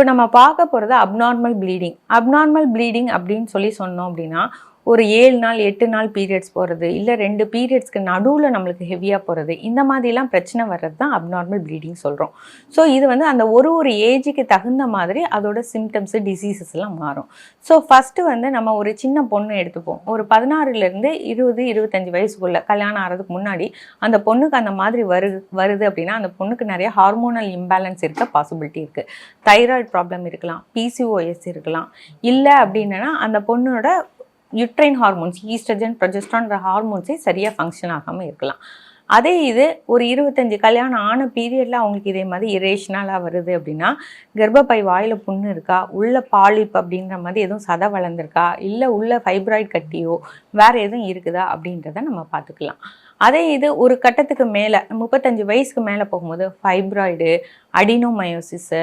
இப்போ நம்ம பார்க்க போகிறது அப்நார்மல் ப்ளீடிங் அப்நார்மல் ப்ளீடிங் அப்படின்னு சொல்லி சொன்னோம் அப்படின்னா ஒரு ஏழு நாள் எட்டு நாள் பீரியட்ஸ் போகிறது இல்லை ரெண்டு பீரியட்ஸ்க்கு நடுவில் நம்மளுக்கு ஹெவியாக போகிறது இந்த மாதிரிலாம் பிரச்சனை வர்றது தான் அப்நார்மல் ப்ளீடிங் சொல்கிறோம் ஸோ இது வந்து அந்த ஒரு ஒரு ஏஜுக்கு தகுந்த மாதிரி அதோட சிம்டம்ஸு டிசீசஸ்லாம் மாறும். ஸோ ஃபஸ்ட்டு வந்து நம்ம ஒரு சின்ன பொண்ணு எடுத்துப்போம். ஒரு பதினாறுலேருந்து இருபது இருபத்தஞ்சி வயசுக்குள்ளே கல்யாணம் ஆகிறதுக்கு முன்னாடி அந்த பொண்ணுக்கு அந்த மாதிரி வருது வருது அப்படின்னா அந்த பொண்ணுக்கு நிறைய ஹார்மோனல் இம்பேலன்ஸ் இருக்க பாசிபிலிட்டி இருக்குது தைராய்டு ப்ராப்ளம் இருக்கலாம் பிசிஓஎஸ் இருக்கலாம். இல்லை அப்படின்னா அந்த பொண்ணோட யுட்ரைன் ஹார்மோன்ஸ் ஈஸ்ட்ரஜன் ப்ரொஜெஸ்ட்ரான்ற ஹார்மோன்ஸே சரியாக ஃபங்க்ஷன் ஆகாமல் இருக்கலாம். அதே இது ஒரு இருபத்தஞ்சு கல்யாணம் ஆன பீரியடில் அவங்களுக்கு இதே மாதிரி இரேஷனலாக வருது அப்படின்னா கர்ப்பப்பை வாயில் புண்ணு இருக்கா? உள்ள பாலிப் அப்படின்ற மாதிரி எதுவும் சதை வளர்ந்துருக்கா? இல்லை உள்ள ஃபைப்ராய்டு கட்டியோ வேறு எதுவும் இருக்குதா அப்படின்றத நம்ம பார்த்துக்கலாம். அதே இது ஒரு கட்டத்துக்கு மேலே முப்பத்தஞ்சு வயசுக்கு மேலே போகும்போது ஃபைப்ராய்டு அடினோமயோசிஸு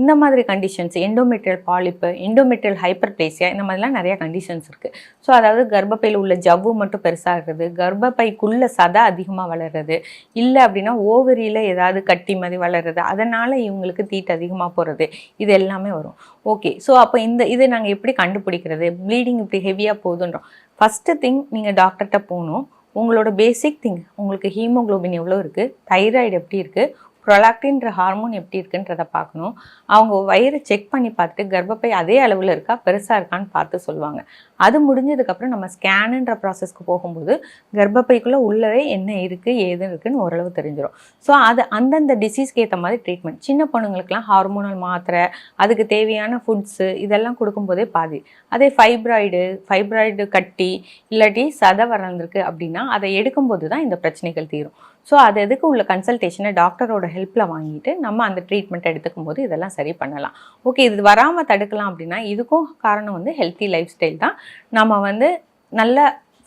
இந்த மாதிரி conditions endometrial polyp endometrial hyperplasia இந்த மாதிரிலாம் நிறைய கண்டிஷன்ஸ் இருக்குது ஸோ அதாவது கர்ப்பப்பையில் உள்ள ஜவ்வு மட்டும் பெருசாகிறது கர்ப்பப்பைக்குள்ள சதை அதிகமாக வளர்றது இல்லை அப்படின்னா ஓவரியில் ஏதாவது கட்டி மாதிரி வளர்றது அதனால் இவங்களுக்கு தீட்டு அதிகமாக போகிறது இது எல்லாமே வரும். ஓகே ஸோ அப்போ இந்த இதை நாங்கள் எப்படி கண்டுபிடிக்கிறது? ப்ளீடிங் இப்படி ஹெவியாக போகுதுன்றோம். ஃபஸ்ட்டு திங் நீங்கள் டாக்டர்கிட்ட போகணும். உங்களோட பேசிக் திங் உங்களுக்கு ஹீமோக்ளோபின் எவ்வளோ இருக்குது தைராய்டு எப்படி இருக்குது ப்ரொலாக்டின்ற ஹார்மோன் எப்படி இருக்குன்றதை பார்க்கணும். அவங்க வயிறு செக் பண்ணி பார்த்துட்டு கர்ப்பப்பை அதே அளவில் இருக்கா பெருசாக இருக்கான்னு பார்த்து சொல்லுவாங்க. அது முடிஞ்சதுக்கப்புறம் நம்ம ஸ்கேனுன்ற ப்ராசஸ்க்கு போகும்போது கர்ப்பப்பைக்குள்ளே உள்ளவே என்ன இருக்குது ஏது இருக்குன்னு ஓரளவு தெரிஞ்சிடும் ஸோ அது அந்தந்த டிசீஸ்க்கு ஏற்ற மாதிரி ட்ரீட்மெண்ட் சின்ன பொண்ணுங்களுக்குலாம் ஹார்மோனல் மாத்திரை அதுக்கு தேவையான ஃபுட்ஸு இதெல்லாம் கொடுக்கும்போதே பாதி. அதே ஃபைப்ராய்டு ஃபைப்ராய்டு கட்டி இல்லாட்டி சதை வளர்ந்துருக்கு அப்படின்னா அதை எடுக்கும்போது தான் இந்த பிரச்சனைகள் தீரும். ஸோ அது எதுக்கு உள்ள கன்சல்டேஷனை டாக்டரோட ஹெல்ப்பில் வாங்கிட்டு நம்ம அந்த ட்ரீட்மெண்ட் எடுத்துக்கும் போது இதெல்லாம் சரி பண்ணலாம். ஓகே இது வராமல் தடுக்கலாம் அப்படின்னா இதுக்கும் காரணம் வந்து ஹெல்த்தி லைஃப் ஸ்டைல் தான். நம்ம வந்து நல்ல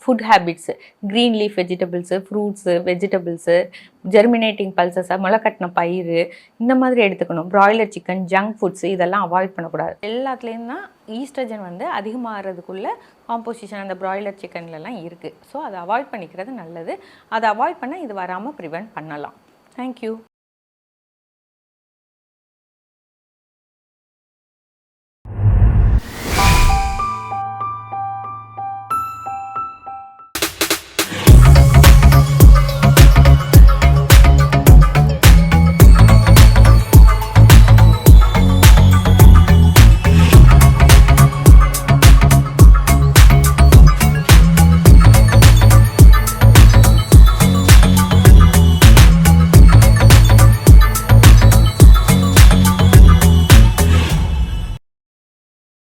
food habits green leaf vegetables fruits vegetables germinating பல்சஸை முளைக்கட்டின பயிர் இந்த மாதிரி எடுத்துக்கணும். ப்ராய்லர் சிக்கன் ஜங்க் ஃபுட்ஸ் இதெல்லாம் அவாய்ட் பண்ணக்கூடாது. எல்லாத்துலேயும் தான் ஈஸ்ட்ரஜன் வந்து அதிகமாகிறதுக்குள்ள காம்போசிஷன் அந்த ப்ராய்லர் சிக்கன்லலாம் இருக்குது ஸோ அதை அவாய்ட் பண்ணிக்கிறது நல்லது. அதை அவாய்ட் பண்ணால் இது வராமல் ப்ரிவெண்ட் பண்ணலாம். தேங்க்யூ